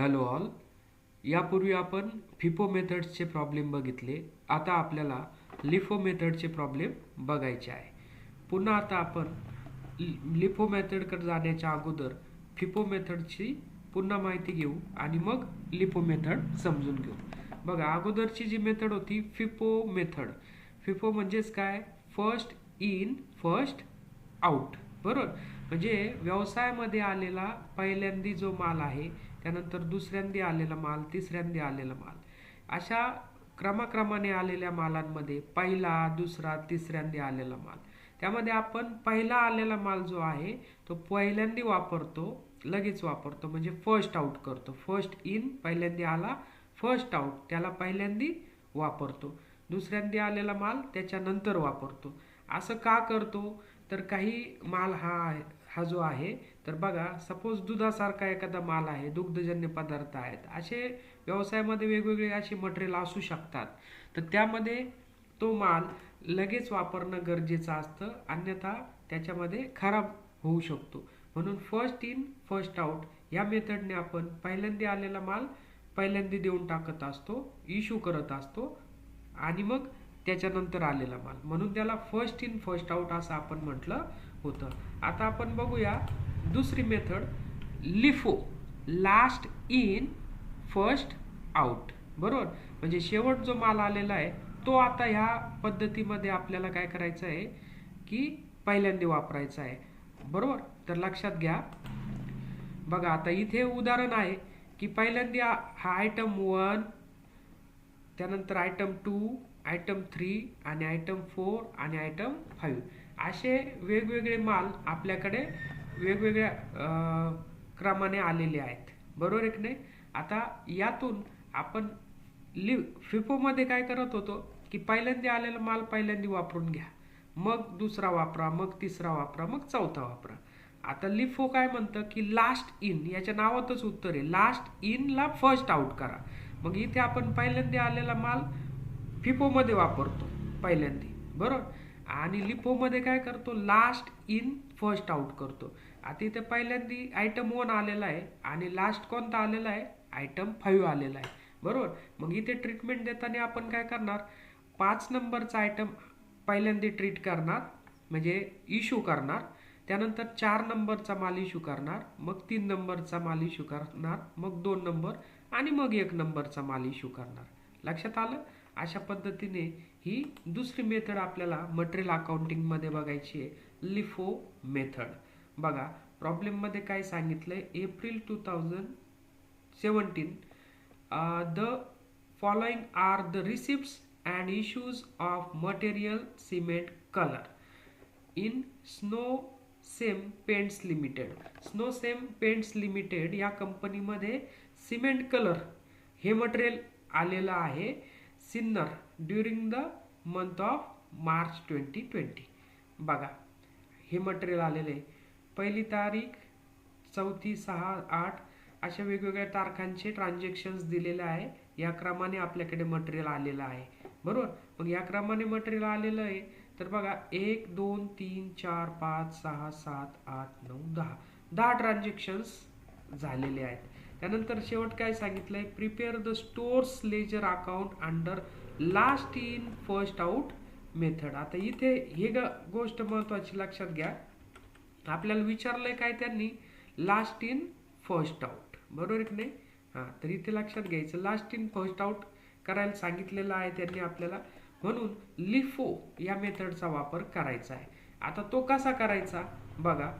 Hello all. यापूर्वी आपण FIFO मेथड्सचे problem बघितले. आता आपल्याला लिफो मेथडचे प्रॉब्लेम बघायचे आहे. पुन्हा आता आपण लि- लिफो मेथडकडे जाण्याच्या अगोदर फिफो मेथडची पुन्हा माहिती घेऊ आणि मग लिफो मेथड समजून घेऊ. बघा अगोदरची जी मेथड होती फिफो मेथड. फिफो म्हणजेच काय? First in first out. बरोबर? म्हणजे व्यवसायामध्ये आलेला पहिल्यांदी जो माल आहे त्यानंतर दुसऱ्यांदी आलेला माल तिसऱ्यांदी आलेला माल. अशा क्रमाक्रमाने आलेल्या मालांमध्ये पहिला दुसरा तिसऱ्यांदी आलेला माल. त्यामध्ये आपण पहिला आलेला माल जो आहे तो पहिल्यांदी वापरतो लगेच वापरतो. म्हणजे फर्स्ट आउट करतो. फर्स्ट इन पहिल्यांदी आला फर्स्ट आउट त्याला पहिल्यांदी वापरतो. दुसऱ्यांदी आलेला माल त्याच्यानंतर वापरतो. असं का करतो? तर काही माल हा आहे हा जो आहे तर बघा सपोज दुधासारखा एखादा माल आहे दुग्धजन्य पदार्थ आहेत असे व्यवसायामध्ये वेगवेगळे असे मटेरियल असू शकतात. तर त्यामध्ये तो माल लगेच वापरणं गरजेचं असतं अन्यथा त्याच्यामध्ये खराब होऊ शकतो. म्हणून फर्स्ट इन फर्स्ट आउट या मेथडने आपण पहिल्यांदा आलेला माल पहिल्यांदा देऊन टाकत असतो इश्यू करत असतो आणि मग त्याच्यानंतर आलेला माल. म्हणून त्याला फर्स्ट इन फर्स्ट आउट असं आपण म्हटलं होतं. आता आपण बघूया दुसरी method LIFO. Last in first out बरोबर? म्हणजे शेवट जो माल आलेला आहे तो आता ह्या पद्धतीमध्ये आपल्याला काय करायचं आहे की पहिल्यांदा वापरायचा आहे. बरोबर? तर लक्षात घ्या. बघा आता इथे उदाहरण आहे की पहिल्यांदा हा आयटम वन त्यानंतर आयटम टू आयटम थ्री आणि आयटम फोर आणि आयटम फाईव्ह असे वेगवेगळे माल आपल्याकडे वेगवेगळ्या क्रमाने आलेले आहेत. बरोबर एक नाही? आता यातून आपण लि फिफोमध्ये काय करत होतो की पहिल्यांदा आलेला माल पहिल्यांदा वापरून घ्या. मग दुसरा वापरा मग तिसरा वापरा मग चौथा वापरा. आता लिफो काय म्हणतं की लास्ट इन याच्या नावातच उत्तर आहे. लास्ट इनला फर्स्ट आउट करा. मग इथे आपण पहिल्यांदा आलेला माल फिफोमध्ये वापरतो पहिल्यांदा. बरोबर? आणि लिफोमध्ये काय करतो? लास्ट इन फर्स्ट आउट करतो. आता इथे पहिल्यांदा आयटम वन आलेला आहे आणि लास्ट कोणता आलेला आहे? आयटम फाईव्ह आलेला आहे. बरोबर? मग इथे ट्रीटमेंट देताना आपण काय करणार? पाच नंबरचा आयटम पहिल्यांदा ट्रीट करणार म्हणजे इश्यू करणार. त्यानंतर चार नंबरचा माल इश्यू करणार मग तीन नंबरचा माल इश्यू करणार मग दोन नंबर आणि मग एक नंबरचा माल इश्यू करणार. लक्षात आलं? अशा पद्धतीने ही दुसरी मेथड आपल्याला मटेरियल अकाउंटिंगमध्ये बघायची आहे. LIFO method. बघा प्रॉब्लेममध्ये काय सांगितलंय? April two thousand seventeen the following are the receipts and issues of material cement colour in Snowcem Paints Limited Snowcem Paints Limited या कंपनीमध्ये सिमेंट कलर हे मटेरियल आलेलं आहे. Sinnar during the month of March twenty twenty बघा हे material आलेलं आहे. पहिली तारीख चौथी सहा आठ अशा वेगवेगळ्या तारखांचे ट्रान्झॅक्शन्स दिलेले आहे. या क्रमाने आपल्याकडे मटेरियल आलेलं आहे. बरोबर? मग या क्रमाने मटेरियल आलेलं आहे. तर बघा एक दोन तीन चार पाच सहा सात आठ नऊ दहा. दहा ट्रान्झॅक्शन्स झालेले आहेत. त्यानंतर शेवट काय सांगितलं आहे prepare the stores ledger account under last in first out method आता इथे हे ग गोष्ट महत्वाची लक्षात घ्या. आपल्याला विचारलंय काय त्यांनी? लास्ट इन फर्स्ट आउट बरोबर की नाही? हां तर इथे लक्षात घ्यायचं. लास्ट इन फर्स्ट आउट करायला सांगितलेलं आहे त्यांनी आपल्याला. म्हणून लिफो या मेथडचा वापर करायचा आहे. आता तो कसा करायचा? बघा.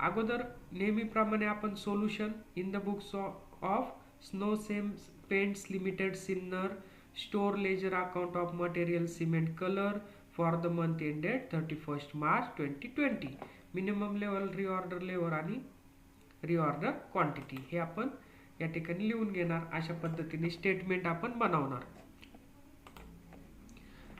अगोदर नेहमीप्रमाणे आपण solution in the books of Snowcem Paints Limited Sinnar store ledger account of material cement colour for the month ended thirty first March twenty twenty minimum level reorder level आणि रिऑर्डर क्वांटिटी हे आपण या ठिकाणी लिहून घेणार. अशा पद्धतीने statement आपण बनवणार.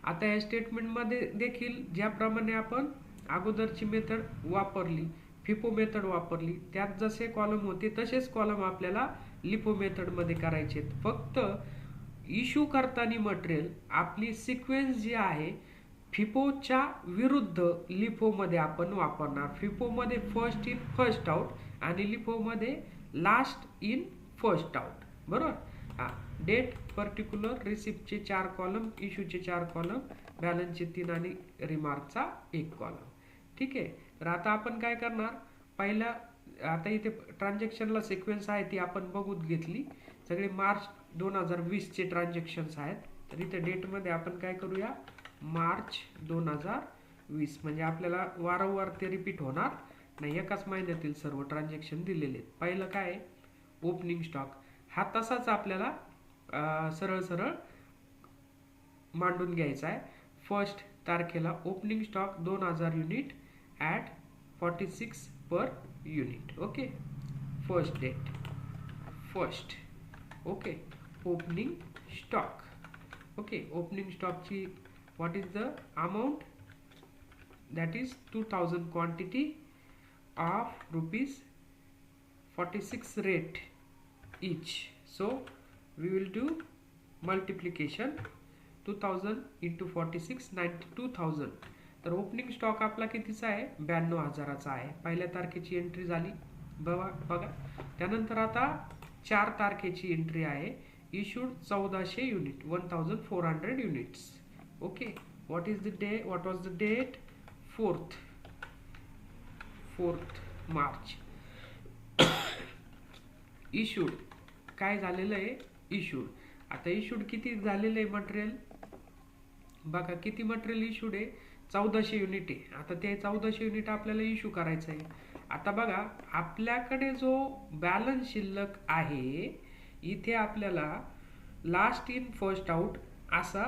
आता या स्टेटमेंटमध्ये देखील ज्याप्रमाणे आपण अगोदरची मेथड वापरली फिपो मेथड वापरली त्यात जसे कॉलम होते तसेच कॉलम आपल्याला लिपो मेथडमध्ये करायचे फक्त इश्यू करताना मटेरियल आपली सिक्वेन्स जी आहे फिफोच्या विरुद्ध लिफोमध्ये आपण वापरणार. फिफोमध्ये फर्स्ट इन फर्स्ट आउट आणि लिफोमध्ये लास्ट इन फर्स्ट आउट बरोबर? हां. डेट पर्टिक्युलर रिसिप्टचे चार कॉलम इश्यूचे चार कॉलम बॅलन्सचे तीन आणि रिमार्कचा एक कॉलम ठीक आहे? तर आता आपण काय करणार? पहिल्या आता इथे ट्रान्झॅक्शनला सिक्वेन्स आहे ती आपण बघून घेतली. सगळे मार्च दोन हजार वीसचे ट्रान्झॅक्शन्स आहेत. तर इथे डेटमध्ये आपण काय करूया? मार्च दोन हजार वीस. म्हणजे आपल्याला वारंवार ते रिपीट होणार नाही. एकाच महिन्यातील सर्व ट्रान्झॅक्शन दिलेले आहेत. पहिलं काय ओपनिंग स्टॉक हा तसाच आपल्याला सरळ सरळ मांडून घ्यायचा आहे. फर्स्ट तारखेला ओपनिंग स्टॉक दोन हजार unit at forty six per unit okay first date first okay opening stock. Okay opening stock chi what is the amount? That is 2000 quantity of rupees 46 rate each. So we will do multiplication 2000 into 46 92000 तर opening stock आपला कितीचा आहे? ब्याण्णव हजाराचा आहे. पहिल्या तारखेची entry झाली. बघा बघा. त्यानंतर आता चार तारखेची एंट्री आहे. इशूड चौदाशे unit one thousand four hundred units okay what is the day what was the date fourth fourth March issued काय झालेलं आहे? इशूड आता इशूड किती झालेलं आहे मटेरियल बघा किती मटेरियल इशूड आहे? चौदाशे युनिट आहे. आता ते चौदाशे युनिट आपल्याला इश्यू करायचं आहे. आता बघा आपल्याकडे जो बॅलन्स शिल्लक आहे इथे आपल्याला लास्ट इन फर्स्ट आउट असा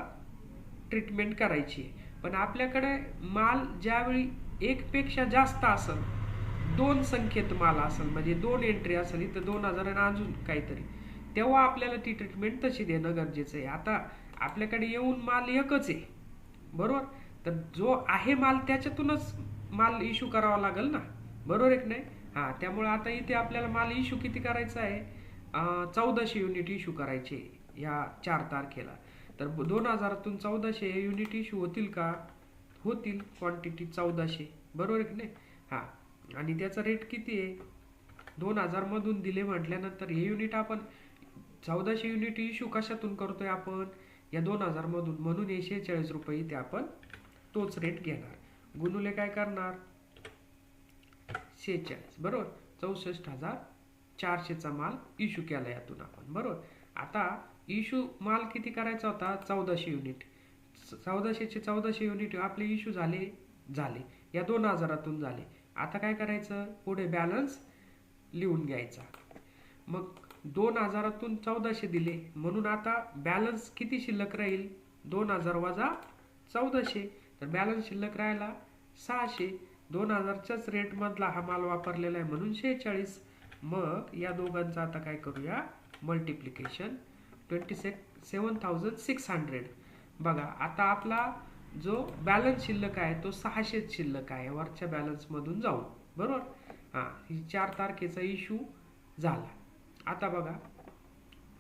ट्रीटमेंट करायची पण आपल्याकडे माल ज्यावेळी एकपेक्षा जास्त असेल दोन संख्येत माल असेल म्हणजे दोन एंट्री असेल इथं दोन हजार आणि अजून काहीतरी तेव्हा आपल्याला ती ट्रीटमेंट तशी देणं गरजेचं आहे. आता आपल्याकडे येऊन माल एकच आहे. बरोबर? तर जो आहे माल त्याच्यातूनच माल इश्यू करावा लागेल ना? बरोबर एक नाही? हां त्यामुळे आता इथे आपल्याला माल इश्यू किती करायचा आहे? चौदाशे युनिट इश्यू करायचे या चार तारखेला. तर दोन हजारातून चौदाशे हे युनिट इश्यू होतील का? होतील. क्वांटिटी चौदाशे. बरोबर आहे की नाही? हां. आणि त्याचा रेट किती आहे? दोन हजारमधून दिले म्हटल्यानंतर हे युनिट आपण चौदाशे युनिट इश्यू कशातून करतोय आपण? या दोन हजारमधून म्हणून हे शेहेचाळीस रुपये इथे आपण तोच रेट घेणार. गुणुले काय करणार? शेहेचाळीस. बरोबर? चौसष्ट हजार चारशेचा माल इश्यू केला यातून आपण. बरोबर? आता इश्यू माल किती करायचा होता? चौदाशे युनिट चौदाशेचे चौदाशे युनिट आपले इश्यू झाले झाले. या दोन हजारातून झाले. आता काय करायचं? पुढे बॅलन्स लिहून घ्यायचा. मग दोन हजारातून चौदाशे दिले. म्हणून आता बॅलन्स किती शिल्लक राहील? दोन हजार वजा चौदाशे. तर बॅलन्स शिल्लक राहिला सहाशे. दोन हजारच्याच रेटमधला हा माल वापरलेला आहे म्हणून शेहेचाळीस. मग या दोघांचं आता काय करूया? मल्टिप्लिकेशन ट्वेंटी से सेवन थाउजंड सिक्स हंड्रेड बघा आता आपला जो बॅलन्स शिल्लक आहे तो सहाशेच शिल्लक आहे. वरच्या बॅलन्समधून जाऊन. बरोबर? हां ही चार तारखेचा इशू झाला. आता बघा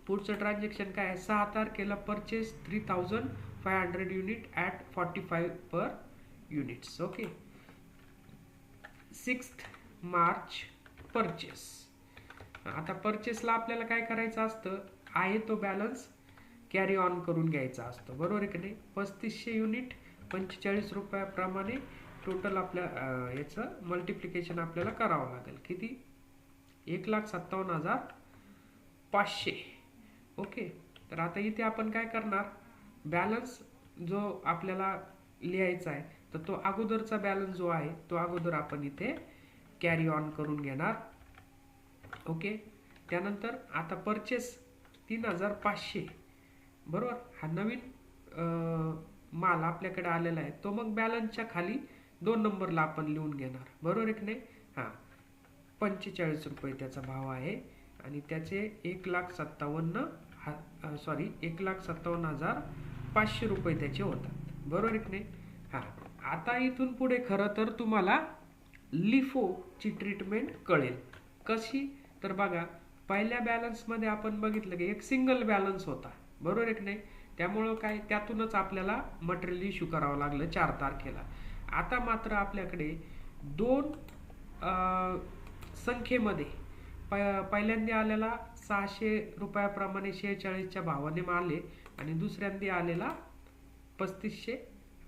पुढचं ट्रान्झॅक्शन काय आहे? सहा तारखेला purchase three thousand five hundred unit at forty five per units okay sixth March purchase आता परचेसला आपल्याला काय करायचं असतं? आहे तो बॅलन्स कॅरी ऑन करून घ्यायचा असतो. बरोबर आहे की नाही? पस्तीसशे युनिट पंचेचाळीस रुपयाप्रमाणे टोटल आपल्या याचं मल्टिप्लिकेशन आपल्याला करावं लागेल. किती? एक लाख सत्तावन्न हजार पाचशे. ओके? तर आता इथे आपण काय करणार? बॅलन्स जो आपल्याला लिहायचा आहे तर तो अगोदरचा बॅलन्स जो आहे तो अगोदर आपण इथे कॅरी ऑन करून घेणार. ओके? त्यानंतर आता परचेस तीन हजार पाचशे. बरोबर? हा नवीन माल आपल्याकडे आलेला आहे. तो मग बॅलन्सच्या खाली दोन नंबरला आपण लिहून घेणार. बरोबर एक नाही? हां. पंचेचाळीस रुपये त्याचा भाव आहे. आणि त्याचे एक लाख सत्तावन्न हा सॉरी एक लाख सत्तावन्न हजार पाचशे रुपये त्याचे होतात. बरोबर एक नाही? हां. आता इथून पुढे खरं तर तुम्हाला लिफोची ट्रीटमेंट कळेल. कशी? तर बघा पहिल्या बॅलन्समध्ये आपण बघितलं की एक सिंगल बॅलन्स होता. बरोबर एक नाही? त्यामुळं काय? त्यातूनच आपल्याला मटेरियल इश्यू करावं लागलं चार तारखेला. आता मात्र आपल्याकडे दोन संख्येमध्ये प पहिल्यांदा आलेला सहाशे रुपयाप्रमाणे शेहेचाळीसच्या भावाने माल आहे आणि दुसऱ्यांदा आलेला पस्तीसशे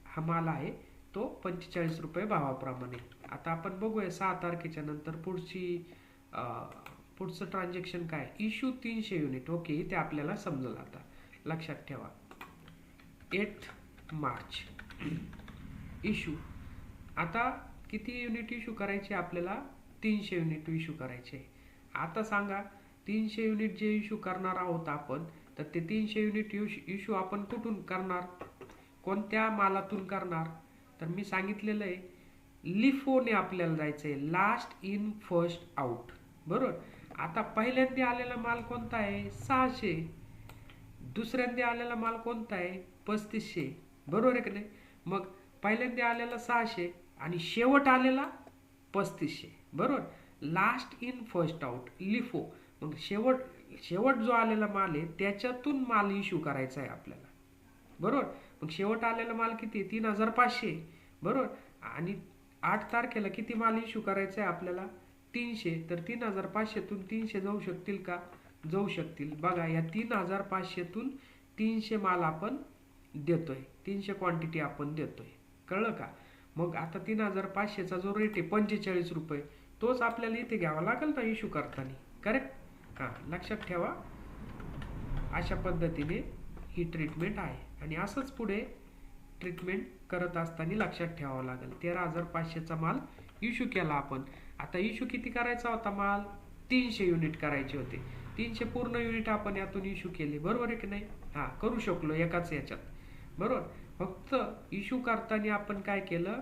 हा माल आहे. तो पंचेचाळीस रुपये भावाप्रमाणे. आता आपण बघूया सहा तारखेच्या नंतर पुढची पुढचं ट्रान्झॅक्शन काय? इश्यू तीनशे युनिट ओके ते आपल्याला समजलं आता. लक्षात ठेवा. एट मार्च इश्यू आता किती युनिट इश्यू करायचे आपल्याला? तीनशे युनिट इश्यू करायचे. आता सांगा तीनशे युनिट जे इश्यू करणार आहोत आपण तर ते तीनशे युनिट इश्यू आपण कुठून करणार? कोणत्या मालातून करणार? तर मी सांगितलेलं आहे लिफोने आपल्याला जायचं आहे लास्ट इन फर्स्ट आउट बरोबर? आता पहिल्यांदा आलेला माल कोणता आहे? सहाशे. दुसऱ्यांदा आलेला माल कोणता आहे? पस्तीसशे. बरोबर आहे की नाही? मग पहिल्यांदा आलेला सहाशे आणि शेवट आलेला पस्तीसशे. बरोबर? Last in first out LIFO. मग शेवट शेवट जो आलेला माल आहे त्याच्यातून माल इश्यू करायचा आहे आपल्याला. बरोबर? मग शेवट आलेला माल किती आहे? तीन हजार पाचशे. बरोबर? आणि आठ तारखेला किती माल इश्यू करायचा आहे आपल्याला? तीनशे तर तीन हजार पाचशेतून तीनशे जाऊ शकतील का? जाऊ शकतील. बघा या तीन हजार पाचशेतून तीनशे माल आपण देतोय. तीनशे क्वांटिटी आपण देतोय. कळलं का? मग आता तीन हजार पाचशेचा जो रेट आहे पंचेचाळीस रुपये तोच आपल्याला इथे घ्यावा लागेल ना इश्यू करताना? करेक्ट हां लक्षात ठेवा. अशा पद्धतीने ही ट्रीटमेंट आहे. आणि असंच पुढे ट्रीटमेंट करत असताना लक्षात ठेवावं लागेल. तेरा हजार पाचशेचा माल इश्यू केला आपण. आता इश्यू किती करायचा होता माल? तीनशे युनिट करायचे होते. तीनशे पूर्ण युनिट आपण यातून इश्यू केले. बरोबर आहे की नाही? हा करू शकलो एकाच याच्यात. बरोबर? फक्त इश्यू करताना आपण काय केलं?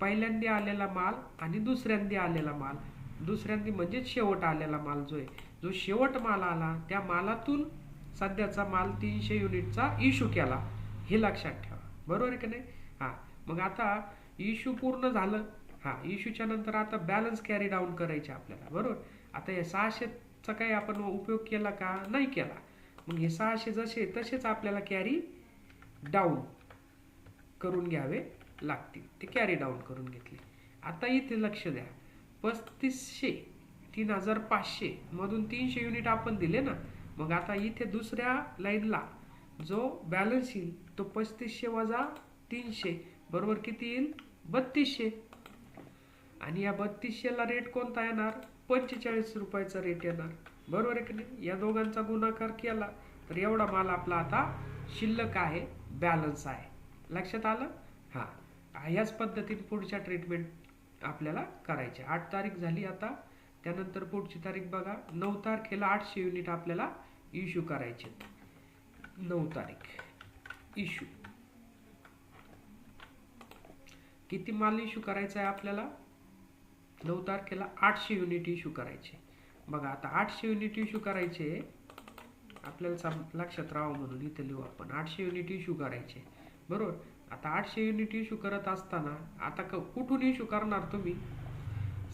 पहिल्यांदा आलेला माल आणि दुसऱ्यांदा आलेला माल. दुसऱ्यांदा म्हणजे शेवट आलेला माल जो आहे जो शेवट माल आला त्या मालातून सध्याचा माल तीनशे युनिटचा इश्यू केला. हे लक्षात ठेवा. बरोबर आहे की नाही? हां. मग आता इश्यू पूर्ण झालं. हां इश्यूच्या नंतर आता बॅलन्स कॅरी डाऊन करायचे आपल्याला बरोबर? आता हे सहाशेचा काही आपण उपयोग केला का? नाही केला. मग हे सहाशे जसे तसेच आपल्याला कॅरी डाऊन करून घ्यावे लागतील. ते कॅरी डाऊन करून घेतले. आता इथे लक्ष द्या. पस्तीसशे तीन हजार पाचशे मधून तीनशे युनिट आपण दिले ना मग आता इथे दुसऱ्या लाईनला जो बॅलन्स येईल तो पस्तीसशे वजा तीनशे बरोबर किती येईल? बत्तीसशे. आणि या बत्तीसशेला रेट कोणता येणार? पंचेचाळीस रुपयाचा रेट येणार. बरोबर आहे की नाही? या दोघांचा गुणाकार केला तर एवढा माल आपला आता शिल्लक आहे बॅलन्स आहे. लक्षात आलं? हां. ह्याच पद्धतीने पुढच्या ट्रीटमेंट आपल्याला करायची आठ तारीख झाली आता. त्यानंतर पुढची तारीख बघा. नऊ तारखेला आठशे युनिट आपल्याला इश्यू करायचे. नऊ तारीख. इश्यू किती माल इश्यू करायचा आहे आपल्याला? नऊ तारखेला आठशे युनिट इश्यू करायचे. बघा आता आठशे युनिट इश्यू करायचे आपल्याला सम- लक्षात राहावं म्हणून इथे लिहू आपण. आठशे युनिट इश्यू करायचे. बरोबर? आता आठशे युनिट इश्यू करत असताना आता क कुठून इश्यू करणार तुम्ही?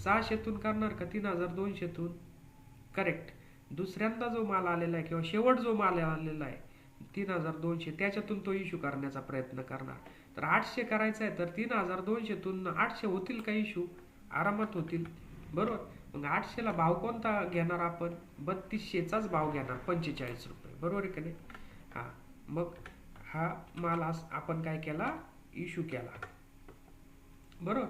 सहाशेतून करणार का तीन हजार दोनशेतून? करेक्ट दुसऱ्यांदा जो माल आलेला आहे किंवा शेवट जो माल आलेला आहे तीन हजार दोनशे त्याच्यातून तो इश्यू करण्याचा प्रयत्न करणार. तर आठशे करायचा आहे तर तीन हजार दोनशेतून आठशे होतील का इश्यू आरामात होतील. बरोबर? मग आठशेला भाव कोणता घेणार आपण? बत्तीसशेचाच भाव घेणार पंचेचाळीस रुपये. बरोबर आहे का नाही? हां. मग हा माल आपण काय केला? इश्यू केला. बरोबर?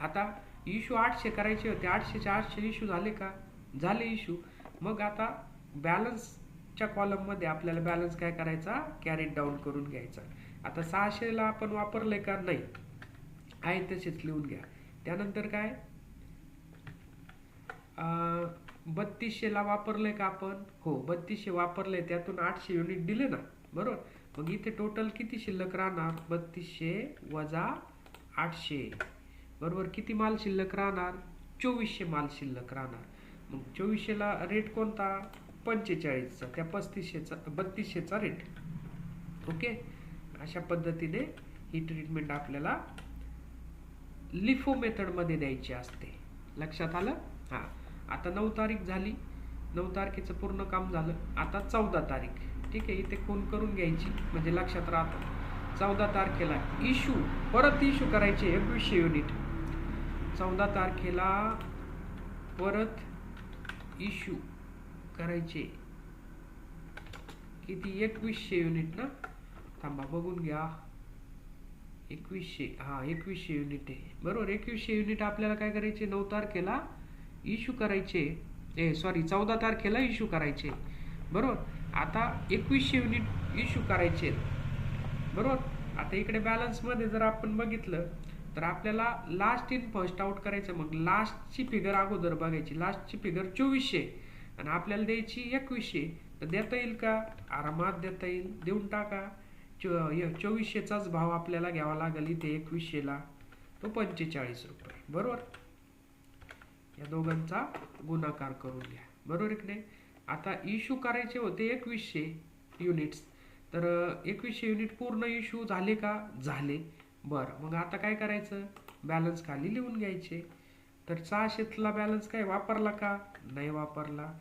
आता इश्यू आठशे करायचे होते. आठशेचे आठशे इश्यू झाले का? झाले इश्यू मग आता बॅलन्सच्या कॉलममध्ये आपल्याला बॅलन्स काय करायचा? कॅरेट डाऊन करून घ्यायचा. आता सहाशेला आपण वापरले का? नाही. आहे तसेच लिहून घ्या. त्यानंतर काय? बत्तीसशेला वापरलंय का आपण? हो बत्तीसशे वापरले त्यातून आठशे युनिट दिले ना. बरोबर? मग इथे टोटल किती शिल्लक राहणार? बत्तीसशे वजा आठशे. बरोबर? किती माल शिल्लक राहणार? चोवीसशे माल शिल्लक राहणार. मग चोवीसशेला रेट कोणता? पंचेचाळीसचा. त्या पस्तीसशेचा बत्तीसशेचा रेट ओके अशा पद्धतीने ही ट्रीटमेंट आपल्याला लिफो मेथडमध्ये द्यायची असते. लक्षात आलं? हां. आता नऊ तारीख झाली. नऊ तारखेचं पूर्ण काम झालं. आता चौदा तारीख. ठीक आहे इथे खून करून घ्यायची. म्हणजे लक्षात राहतं. चौदा तारखेला इशू परत इशू करायचे एकवीसशे युनिट चौदा तारखेला परत इशू करायचे. किती? एकवीसशे युनिट ना? थांबा बघून घ्या. एकवीसशे हा एकवीसशे युनिट आहे. बरोबर एकवीसशे युनिट आपल्याला काय करायचे? नऊ तारखेला इश्यू करायचे. ए सॉरी चौदा तारखेला इश्यू करायचे. बरोबर आता एकवीसशे युनिट इश्यू करायचे. बरोबर आता इकडे बॅलन्समध्ये जर आपण बघितलं तर आपल्याला लास्ट इन फर्स्ट आउट करायचं. मग लास्टची फिगर अगोदर बघायची. लास्टची फिगर चोवीसशे. आणि आपल्याला द्यायची एकवीसशे. तर देता येईल का? आरामात देता येईल. देऊन टाका. चो य- चोवीसशेचाच भाव आपल्याला घ्यावा लागेल इथे एकवीसशेला. तो पंचेचाळीस रुपये. बरोबर? या दोघांचा गुणाकार करून घ्या. बरोबर आहे की नाही आता इश्यू करायचे होते एकवीसशे युनिट्स तर एकवीसशे युनिट पूर्ण इश्यू झाले का? झाले. बरं. मग आता काय करायचं? बॅलन्स खाली लिहून घ्यायचे. तर सहाशेतला बॅलन्स काय वापरला का? नाही वापरला.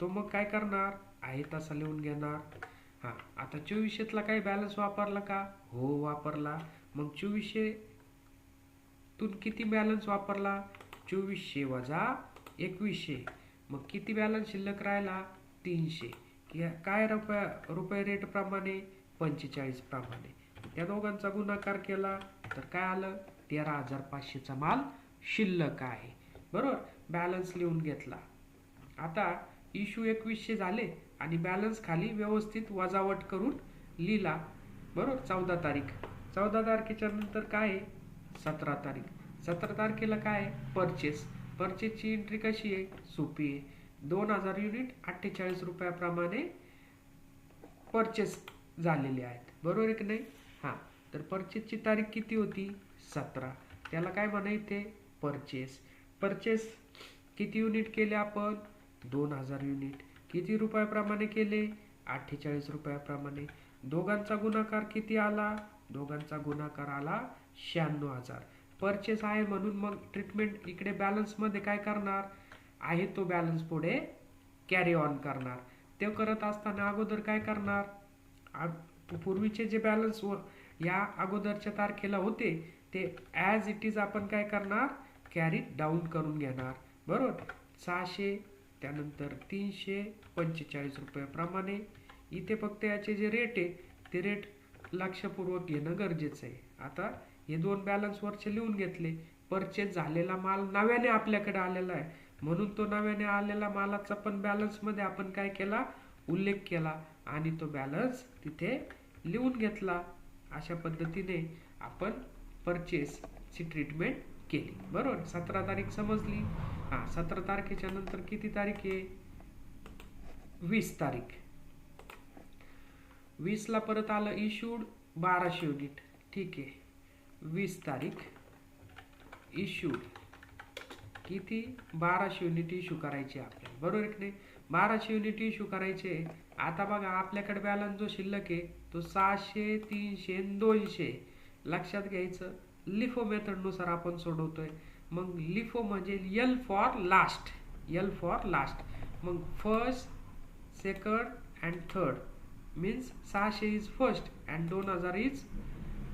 तो मग काय करणार? आहे तसा लिहून घेणार. हां. आता चोवीसशेतला काही बॅलन्स वापरला का? हो वापरला. मग चोवीसशे तून किती बॅलन्स वापरला? चोवीसशे वजा एकवीसशे. मग किती बॅलन्स शिल्लक राहिला? तीनशे. काय रुपया रुपये रेट प्रमाणे? पंचेचाळीस प्रमाणे. त्या दोघांचा गुणाकार केला तर काय आलं? तेरा हजार पाचशेचा माल शिल्लक आहे. बरोबर? बॅलन्स लिहून घेतला. आता इशू एकवीसशे झाले. आणि बॅलन्स खाली व्यवस्थित वजावट करून लिहिला. बरोबर? चौदा तारीख. चौदा तारखेच्या नंतर काय आहे? सतरा तारीख. सतरा तारखेला काय आहे? परचेस परचेसची एंट्री कशी आहे? सोपी आहे. दोन हजार युनिट अठ्ठेचाळीस रुपयाप्रमाणे परचेस झालेले आहेत. बरोबर आहे की नाही? हां. तर परचेसची तारीख किती होती? सतरा. त्याला काय म्हणायचे परचेस परचेस किती युनिट केले आपण? दोन हजार युनिट किती रुपयाप्रमाणे केले? अठ्ठेचाळीस रुपयाप्रमाणे. दोघांचा गुणाकार किती आला? दोघांचा गुणाकार आला शहाण्णव हजार. परचेस आहे म्हणून मग ट्रीटमेंट इकडे बॅलन्समध्ये काय करणार? आहे तो बॅलन्स पुढे कॅरी ऑन करणार. ते करत असताना अगोदर काय करणार? पूर्वीचे जे बॅलन्स व या अगोदरच्या तारखेला होते ते ॲज इट इज आपण काय करणार? कॅरी डाऊन करून घेणार. बरोबर? सहाशे त्यानंतर तीनशे पंचेचाळीस रुपयाप्रमाणे. इथे फक्त याचे जे रेट आहे ते रेट लक्षपूर्वक घेणं गरजेचं आहे. आता हे दोन बॅलन्स वरचे लिहून घेतले. परचेस झालेला माल नव्याने आपल्याकडे आलेला आहे. म्हणून तो नव्याने आलेला मालाचा पण बॅलन्समध्ये आपण काय केला? उल्लेख केला. आणि तो बॅलन्स तिथे लिहून घेतला. अशा पद्धतीने आपण परचेसची ट्रीटमेंट केली. बरोबर? सतरा तारीख समजली. हां सतरा तारखेच्या नंतर किती तारीख आहे? वीस तारीख. वीसला परत आलं इशूड बाराशे युनिट ठीक आहे. वीस तारीख इश्यूड किती? बाराशे युनिट इश्यू करायचे आपल्याला. बरोबर आहे की नाही? बाराशे युनिट इश्यू करायचे. आता बघा आपल्याकडे बॅलन्स जो शिल्लक आहे तो सहाशे तीनशे दोनशे. लक्षात घ्यायचं. लिफो मेथडनुसार आपण सोडवतोय. मग लिफो म्हणजे L for last L for last मग first second and third means सहाशे इज फर्स्ट अँड दोन हजार is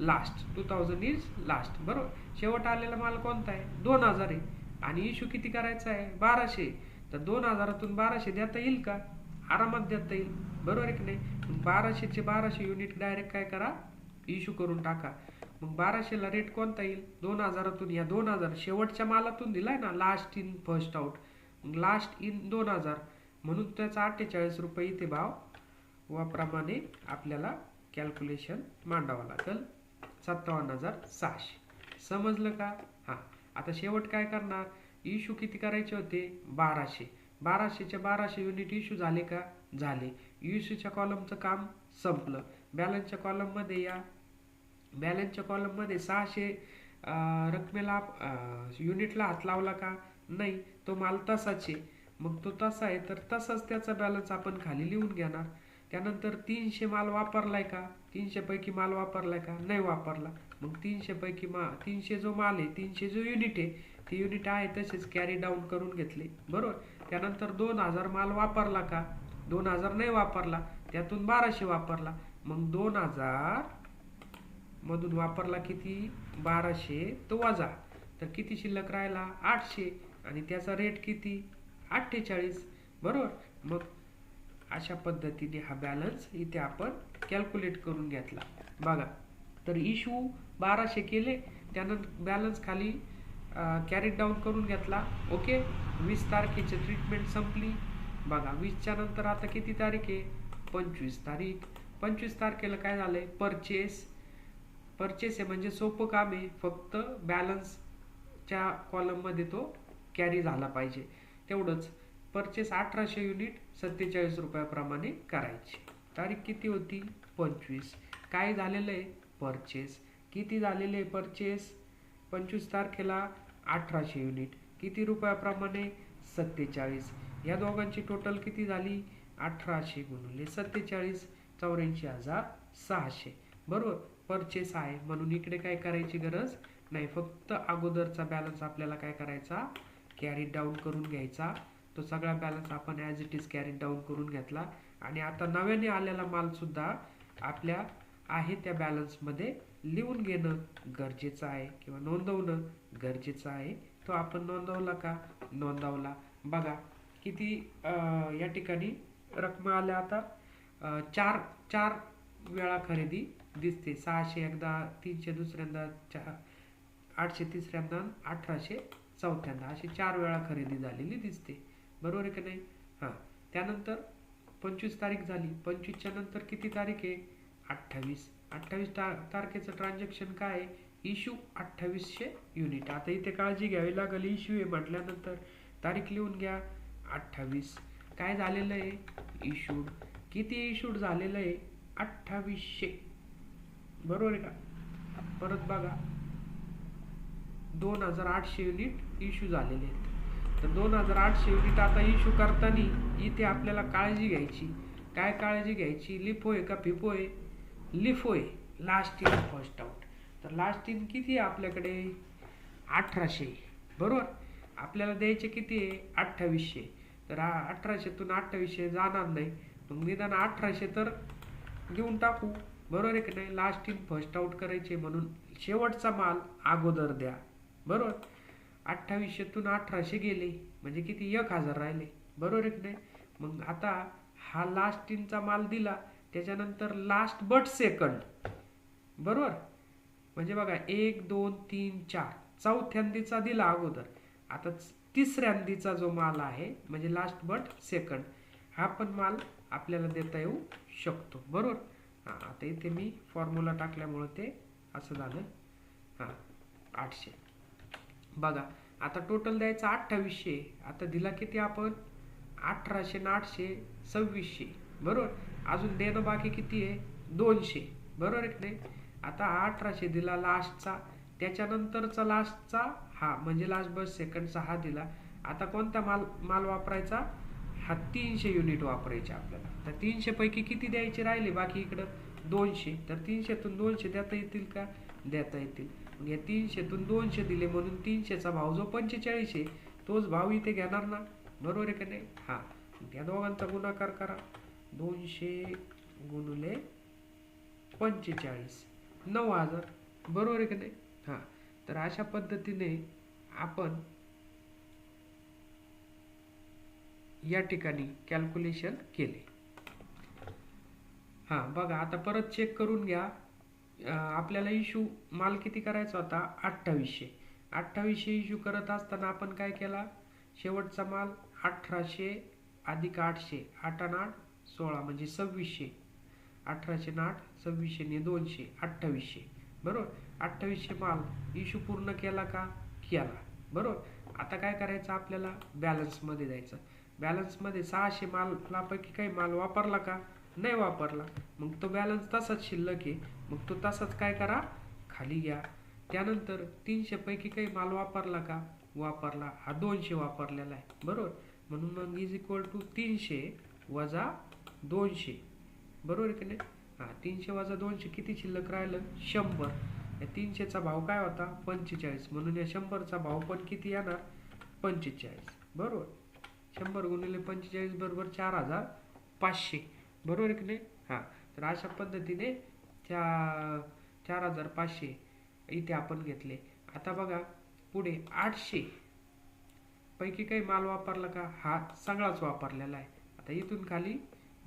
last two thousand is last बरोबर? शेवट आलेला माल कोणता आहे? दोन हजार आहे. आणि इश्यू किती करायचा आहे? बाराशे. तर दोन हजारातून बाराशे देता येईल का? आरामात देता येईल. बरोबर आहे की नाही? बाराशेचे बाराशे युनिट डायरेक्ट काय करा? इश्यू करून टाका. मग बाराशेला रेट कोणता येईल? दोन हजारातून या दोन हजार शेवटच्या मालातून दिलाय ना लास्ट इन फर्स्ट आउट मग लास्ट इन दोन हजार. म्हणून त्याचा अठ्ठेचाळीस रुपये इथे भाव वाप्रमाणे प्रमाणे आपल्याला कॅल्क्युलेशन मांडावं लागेल. सत्तावन्न हजार सहाशे. समजलं का? हां. आता शेवट काय करणार? इश्यू किती करायचे होते? बाराशे. बाराशेच्या बाराशे युनिट इश्यू झाले का? झाले. इशूच्या कॉलमचं काम संपलं. बॅलन्सच्या कॉलममध्ये या. बॅलन्सच्या कॉलममध्ये सहाशे रकमेला युनिटला हात लावला का? नाही. तो माल तसाच आहे. मग तो तसा आहे तर तसाच त्याचा बॅलन्स आपण खाली लिहून घेणार. त्यानंतर तीनशे माल वापरलाय का? तीनशेपैकी माल वापरलाय का? नाही वापरला. मग तीनशेपैकी मा तीनशे जो माल आहे तीनशे जो युनिट आहे ते युनिट आहे तसेच कॅरी डाऊन करून घेतले. बरोबर? त्यानंतर दोन हजार माल वापरला का? दोन हजार नाही वापरला. त्यातून बाराशे वापरला. मग दोन हजार मधून वापरला किती? बाराशे. तो वजा. तर किती शिल्लक राहिला? आठशे. आणि त्याचा रेट किती? अठ्ठेचाळीस. बरोबर? मग अशा पद्धतीने हा बॅलन्स इथे आपण कॅल्क्युलेट करून घेतला. बघा. तर इशू बाराशे केले. त्यानंतर बॅलन्स खाली कॅरेट डाऊन करून घेतला. ओके वीस तारखेची ट्रीटमेंट संपली. बघा. वीसच्या नंतर आता किती तारीख आहे? पंचवीस तारीख. पंचवीस तारखेला काय झालं आहे परचेस परचेस आहे म्हणजे सोपं काम आहे. फक्त बॅलन्सच्या कॉलममध्ये तो कॅरी झाला पाहिजे. तेवढंच. परचेस अठराशे युनिट सत्तेचाळीस रुपयाप्रमाणे करायची. तारीख किती होती? पंचवीस. काय झालेलं आहे? परचेस किती झालेले आहे परचेस पंचवीस तारखेला अठराशे युनिट किती रुपयाप्रमाणे? सत्तेचाळीस. या दोघांची टोटल किती झाली? अठराशे गुणले सत्तेचाळीस चौऱ्याऐंशी हजार सहाशे. बरोबर? परचेस आहे. म्हणून इकडे काय करायची गरज नाही. फक्त अगोदरचा बॅलन्स आपल्याला काय करायचा? कॅरी डाऊन करून घ्यायचा. तो सगळा बॅलन्स आपण as it is carry down करून घेतला. आणि आता नव्याने आलेला मालसुद्धा आपल्या आहे त्या बॅलन्समध्ये लिहून घेणं गरजेचं आहे किंवा नोंदवणं गरजेचं आहे. तो आपण नोंदवला का? नोंदवला. बघा किती या ठिकाणी रक्कम आल्या आता. चार चार वेळा खरेदी दिसते. सहाशे एकदा तीनशे दुसऱ्यांदा चहा आठशे तिसऱ्यांदा अठराशे चौथ्यांदा. अशी चार वेळा खरेदी झालेली दिसते. बरोबर आहे की नाही? हां. त्यानंतर पंचवीस तारीख झाली. पंचवीसच्या नंतर किती तारीख आहे? अठ्ठावीस. अठ्ठावीस ता तारखेचं ट्रान्झॅक्शन काय आहे? इशू अठ्ठावीसशे युनिट आता इथे काळजी घ्यावी लागेल. इश्यू आहे म्हटल्यानंतर तारीख लिहून घ्या. अठ्ठावीस. काय झालेलं आहे? इशूड किती इशूड झालेलं आहे? अठ्ठावीसशे. बरोबर आहे का? परत बघा. दोन हजार आठशे युनिट इश्यू झालेले आहेत. तर दोन हजार आठशे युनिट आता इश्यू करताना इथे आपल्याला काळजी घ्यायची. काय काळजी घ्यायची? लिफो आहे का? फिफो आहे? लिफो आहे. लास्ट इन फर्स्ट आउट तर लास्ट इन किती आहे आपल्याकडे? अठराशे. बरोबर? आपल्याला द्यायचे किती आहे? अठ्ठावीसशे. तर अठराशेतून अठ्ठावीसशे जाणार नाही. मग निदान अठराशे तर घेऊन टाकू. बरोबर आहे की नाही? लास्ट इन फर्स्ट आउट करायचे म्हणून शेवटचा माल अगोदर द्या. बरोबर? अठ्ठावीसशेतून अठराशे गेले. म्हणजे किती? एक हजार राहिले. बरोबर आहे की नाही? मग आता हा लास्ट इनचा माल दिला. त्याच्यानंतर लास्ट बट सेकंड बरोबर? म्हणजे बघा एक दोन तीन चार. चौथ्यांदीचा दिला अगोदर. आता तिसऱ्यांदीचा जो माल आहे म्हणजे लास्ट बट सेकंड हा पण माल आपल्याला देता येऊ शकतो. बरोबर? हां. आता इथे मी फॉर्म्युला टाकल्यामुळं ते असं झालं. हां. आठशे. बघा आता टोटल द्यायचं अठ्ठावीसशे. आता दिला किती आपण? अठराशे ना आठशे सव्वीसशे. बरोबर? अजून देणं बाकी किती आहे? दोनशे. बरोबर आहे नाही? आता अठराशे दिला लास्टचा त्याच्यानंतरचा लास्टचा हा म्हणजे लास्ट बस सेकंडचा हा दिला. आता कोणता माल माल वापरायचा? हा तीनशे युनिट वापरायचे आपल्याला. तर तीनशे पैकी किती द्यायचे राहिले? बाकी इकडं दोनशे. तर तीनशेतून दोनशे देता येतील का? देता येतील. मग या तीनशेतून दोनशे दिले म्हणून तीनशेचा भाव जो पंचेचाळीस आहे तोच भाव इथे घेणार ना? बरोबर आहे का नाही? हा. त्या दोघांचा गुणाकार करा. दोनशे गुणुले पंचेचाळीस. नऊ हजार. बरोबर आहे का नाही? हां. तर अशा पद्धतीने आपण या ठिकाणी कॅल्क्युलेशन केले. हां बघा आता परत चेक करून घ्या. आपल्याला इशू माल किती करायचा होता? अठ्ठावीसशे. अठ्ठावीसशे इशू करत असताना आपण काय केला? शेवटचा माल अठराशे अधिक आठशे आठ आणि आठ सोळा म्हणजे सव्वीसशे. अठराशे ना आठ सव्वीसशेने दोनशे अठ्ठावीसशे. बरोबर? अठ्ठावीसशे माल इशू पूर्ण केला का? केला. बरोबर? आता काय करायचं आपल्याला? बॅलन्समध्ये जायचं बॅलन्समध्ये सहाशे मालापैकी काही माल वापरला का? नाही वापरला. मग तो बॅलन्स तसाच शिल्लक आहे. मग तो तसाच काय करा? खाली घ्या. त्यानंतर तीनशेपैकी काही माल वापरला का? वापरला. हा दोनशे वापरलेला आहे. बरोबर? म्हणून मग इज इक्वल टू तीनशे वजा दोनशे. बरोबर आहे की नाही? हां तीनशे वजा दोनशे किती शिल्लक राहिलं? शंभर. या तीनशेचा भाव काय होता? पंचेचाळीस. म्हणून या शंभरचा भाव पण किती येणार? पंचेचाळीस. बरोबर? शंभर गुणिले पंचेचाळीस बरोबर चार हजार पाचशे. बरोबर की नाही? हां. तर अशा पद्धतीने चा चार हजार पाचशे इथे आपण घेतले. आता बघा पुढे आठशे. पैकी काही माल वापरला का? हा सगळाच वापरलेला आहे. आता इथून खाली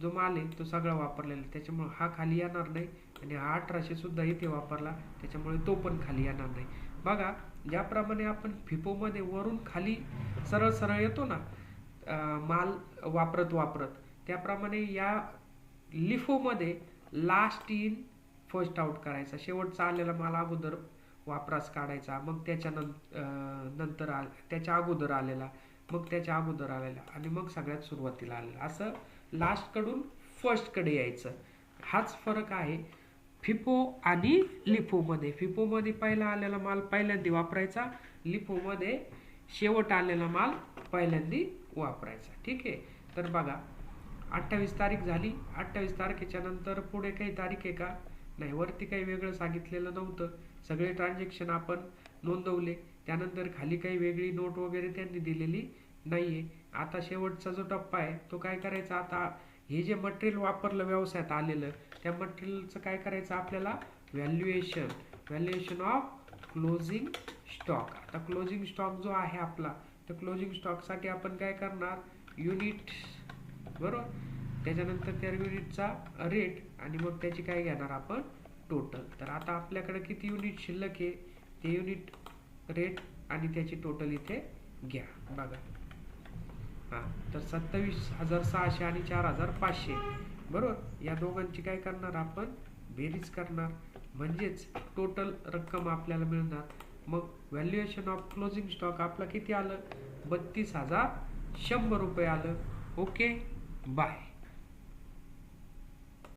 जो माल आहे तो सगळा वापरलेला आहे. त्याच्यामुळे हा खाली येणार नाही आणि हा अठराशे सुद्धा इथे वापरला. त्याच्यामुळे तो पण खाली येणार नाही. बघा ज्याप्रमाणे आपण फिफोमध्ये वरून खाली सरळ सरळ येतो ना माल वापरत वापरत. त्याप्रमाणे या लिफोमध्ये लास्ट इन फर्स्ट आउट करायचा. शेवटचा आलेला माल अगोदर वापरास काढायचा. मग त्याच्या नंतर आ त्याच्या अगोदर आलेला. मग त्याच्या अगोदर आलेला. आणि मग सगळ्यात सुरुवातीला आलेला. असं लास्टकडून फर्स्टकडे यायचं. हाच फरक आहे फिफो आणि लिफोमध्ये. फिफोमध्ये पहिला आलेला माल पहिल्यांदा वापरायचा. लिफोमध्ये शेवट आलेला माल पहिल्यांदा वापरायचा. ठीक आहे? तर बघा अठ्ठावीस तारीख झाली. अठ्ठावीस तारखेच्या नंतर पुढे काही तारीख आहे का? नाही वरती काही वेगळं सांगितलेलं नव्हतं. सगळे ट्रान्झॅक्शन आपण नोंदवले. त्यानंतर खाली काही वेगळी नोट वगैरे त्यांनी दिलेली नाहीये. आता शेवटचा जो टप्पा आहे तो काय करायचा? आता हे जे मटेरियल वापरलं व्यवसायात आलेलं त्या मटेरियलचं काय करायचं आपल्याला? Valuation valuation of closing stock आता क्लोजिंग स्टॉक जो आहे आपला तर क्लोजिंग स्टॉकसाठी आपण काय करणार? युनिट बरोबर? त्याच्यानंतर त्या युनिटचा रेट आणि मग त्याची काय घेणार आपण? टोटल तर आता आपल्याकडे किती युनिट शिल्लक आहे? ते युनिट रेट आणि त्याची टोटल इथे घ्या. बघा. हां तर सत्तावीस हजार सहाशे आणि चार हजार पाचशे. बरोबर? या दोघांची काय करणार आपण? बेरीज करणार. म्हणजेच टोटल रक्कम आपल्याला मिळणार. मग व्हॅल्युएशन ऑफ क्लोजिंग स्टॉक आपला किती आलं? बत्तीस हजार शंभर रुपये आलं. Okay bye